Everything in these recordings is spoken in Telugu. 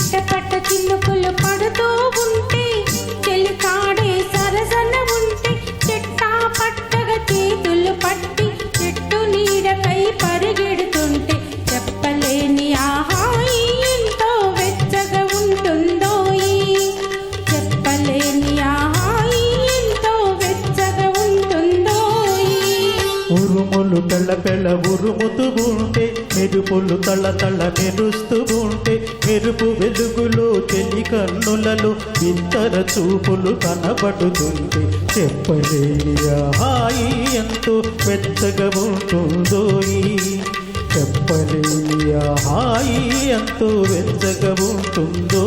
చిట్టపట్ట చిల్లుక ఉరుములు పెళ్ళ పెళ్ళ ఉరుముతూ ఉంటే మెరుపులు తళ్ళ తళ్ళ మెరుస్తూ ఉంటే మెరుపు వెలుగులో చెలి కన్నులలో విత్తర చూపులు కనబడుతుంటే చెప్పలేని హాయి ఎంతో వెచ్చగా ఉంటుందో చెప్పలేని హాయి ఎంతో వెచ్చగా ఉంటుందో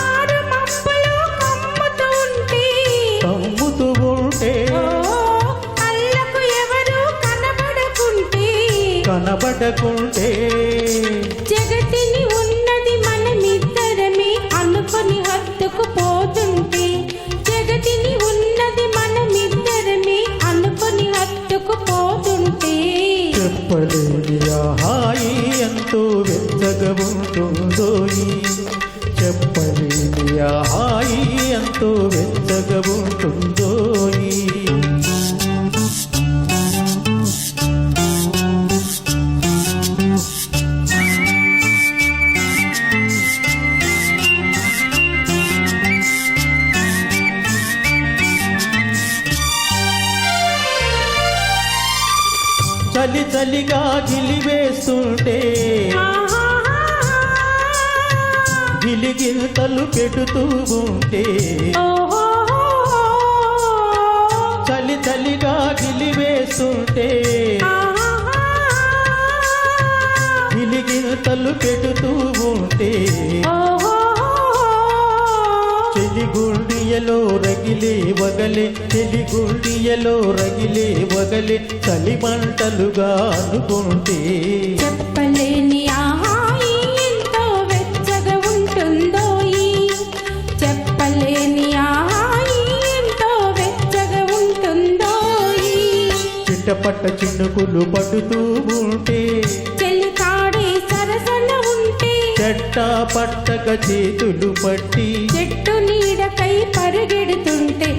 ఆరమబ్బలో కమ్ముతూ ఉంటే కనబడకుంటే జగతిని ఉన్నది మనమిద్దరమే అనుకొని హత్తుకు పోతుంటే జగతిని ఉన్నది మనమిద్దరమే అనుకొని హత్తుకు పోతుంటే చెప్పలేని హాయి ఎంతో చెప్పలేని హాయి ఎంతో వెచ్చగా ఉంటుందో చలి చలిగా గిలివేస్తుంటే గిలిగితలు పెడుతూ ఉంటే చలి చలిగా గిలివేస్తుంటే గిలిగితలు పెడుతూ ఉంటే చెలిగుండియలో రగిలే వగలే చెలిగుండియలో రగిలే వగలే చలి మంటలుగా అనుకుంటే చెప్పలేని ఆహాయి చిట్టపట్ట చినుకులు పడుతూ ఉంటే చెల్లి కాడే సరసన ఉంటే చెట్ట పట్టక చేతులు పట్టి చెట్టు నీడకై పరిగెడుతుంటే